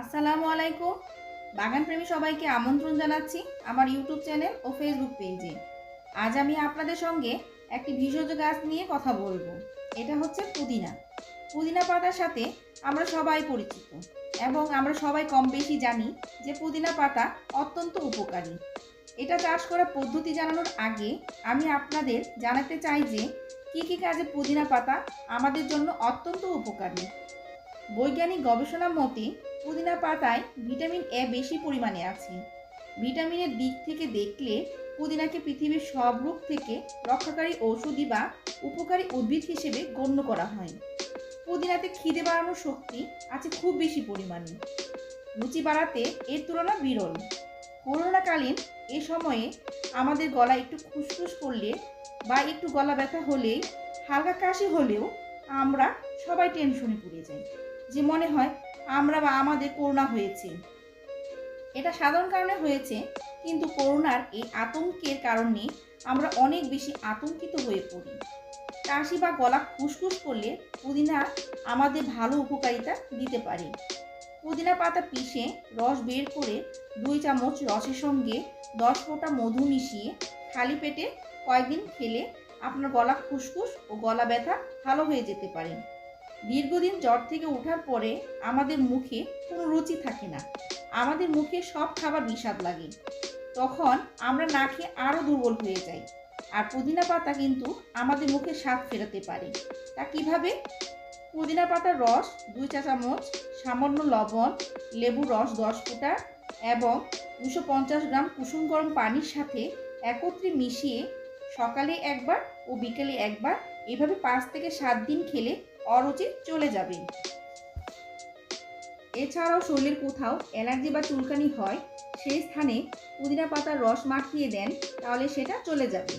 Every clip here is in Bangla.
আসসালামু আলাইকুম। বাগান প্রেমী সবাইকে আমন্ত্রণ জানাচ্ছি আমার ইউটিউব চ্যানেল ও ফেসবুক পেজে। আজ আমি আপনাদের সঙ্গে একটি ভেষজ গাছ নিয়ে কথা বলব। এটা হচ্ছে পুদিনা। পুদিনা পাতার সাথে আমরা সবাই পরিচিত এবং আমরা সবাই কম বেশি জানি যে পুদিনা পাতা অত্যন্ত উপকারী। এটা চাষ করার পদ্ধতি জানানোর আগে আমি আপনাদের জানাতে চাই যে কী কী কাজে পুদিনা পাতা আমাদের জন্য অত্যন্ত উপকারী। বৈজ্ঞানিক গবেষণা মতে পুদিনা পাতায় ভিটামিন এ বেশি পরিমাণে আছে। ভিটামিনের দিক থেকে দেখলে পুদিনাকে পৃথিবীর সব রোগ থেকে রক্ষাকারী ঔষধি বা উপকারী উদ্ভিদ হিসেবে গণ্য করা হয়। পুদিনাতে খিদে বাড়ানোর শক্তি আছে খুব বেশি পরিমাণে। রুচি বাড়াতে এর তুলনা বিরল। করোনাকালীন এ সময়ে আমাদের গলা একটু খুসখুস করলে বা একটু গলা ব্যথা হলেই হালকা কাশি হলেও আমরা সবাই টেনশনে পড়ে যাই। যে মনে হয় আমরা বা আমাদের করোনা হয়েছে। এটা সাধারণ কারণে হয়েছে, কিন্তু করোনার এই আতঙ্কের কারণে আমরা অনেক বেশি আতঙ্কিত হয়ে পড়ি। কাশি বা গলা খুসখুস করলে পুদিনা আমাদের ভালো উপকারিতা দিতে পারে। পুদিনা পাতা পিষে রস বের করে দুই চামচ রসের সঙ্গে দশ ফোঁটা মধু মিশিয়ে খালি পেটে কয়েকদিন খেলে আপনার গলা খুসখুস ও গলা ব্যথা ভালো হয়ে যেতে পারে। দীর্ঘদিন জ্বর থেকে ওঠার পরে আমাদের মুখে কোনো রুচি থাকে না। আমাদের মুখে সব খাবার বিষাদ লাগে। তখন আমরা না খেয়ে আরও দুর্বল হয়ে যাই। আর পুদিনা পাতা কিন্তু আমাদের মুখে স্বাদ ফেরাতে পারে। তা কীভাবে? পুদিনা পাতার রস দুই চা চামচ, সামান্য লবণ, লেবুর রস দশ ফোঁটা এবং দুশো পঞ্চাশ গ্রাম কুসুম গরম পানির সাথে একত্রে মিশিয়ে সকালে একবার ও বিকেলে একবার এভাবে পাঁচ থেকে সাত দিন খেলে অরুচি চলে যাবে। এছাড়াও শরীরের কোথাও অ্যালার্জি বা চুলকানি হয়, সেই স্থানে পুদিনা পাতার রস মাখিয়ে দেন, তাহলে সেটা চলে যাবে।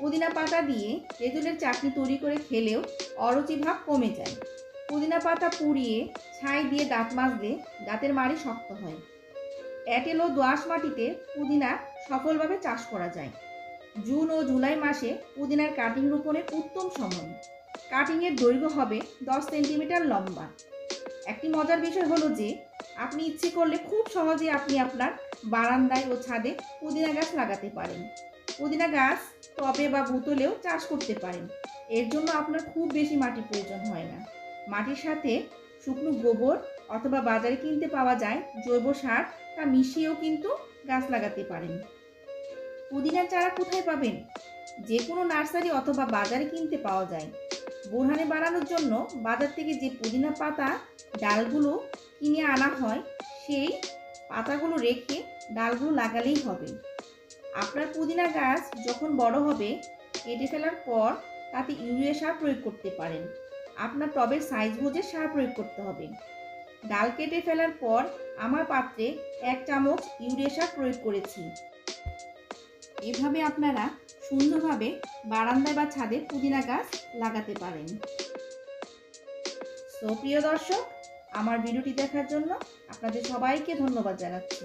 পুদিনা পাতা দিয়ে তেঁতুলের চাটনি তৈরি করে খেলেও অরুচি ভাব কমে যায়। পুদিনা পাতা পুড়িয়ে ছাই দিয়ে দাঁত মাজলে দাঁতের মাড়ি শক্ত হয়। এঁটেল ও দোআঁশ মাটিতে পুদিনা সফলভাবে চাষ করা যায়। জুন ও জুলাই মাসে পুদিনার কাটিং রোপণের উত্তম সময়। কাটিংয়ের দৈর্ঘ্য হবে দশ সেন্টিমিটার লম্বা। একটি মজার বিষয় হলো যে, আপনি ইচ্ছে করলে খুব সহজে আপনি আপনার বারান্দায় ও ছাদে পুদিনা গাছ লাগাতে পারেন। পুদিনা গাছ টবে বা বোতলেও চাষ করতে পারেন। এর জন্য আপনার খুব বেশি মাটি প্রয়োজন হয় না। মাটির সাথে শুকনো গোবর অথবা বাজারে কিনতে পাওয়া যায় জৈব সার, তা মিশিয়েও কিন্তু গাছ লাগাতে পারেন। পুদিনার চারা কোথায় পাবেন? যে কোনো নার্সারি অথবা বাজারে কিনতে পাওয়া যায়। বোরহানে বাড়ানোর জন্য বাজার থেকে যে পুদিনা পাতা, ডালগুলো কিনে আনা হয়, সেই পাতাগুলো রেখে ডালগুলো লাগালেই হবে। আপনার পুদিনা গাছ যখন বড় হবে, কেটে ফেলার পর তাতে ইউরিয়া সার প্রয়োগ করতে পারেন। আপনার টবের সাইজ বুঝে সার প্রয়োগ করতে হবে। ডাল কেটে ফেলার পর আমার পাত্রে এক চামচ ইউরিয়া সার প্রয়োগ করেছি। এভাবে আপনারা সুন্দরভাবে বারান্দায় বা ছাদে পুদিনা গাছ লাগাতে পারেন। তো প্রিয় দর্শক, আমার ভিডিওটি দেখার জন্য আপনাদের সবাইকে ধন্যবাদ জানাচ্ছি।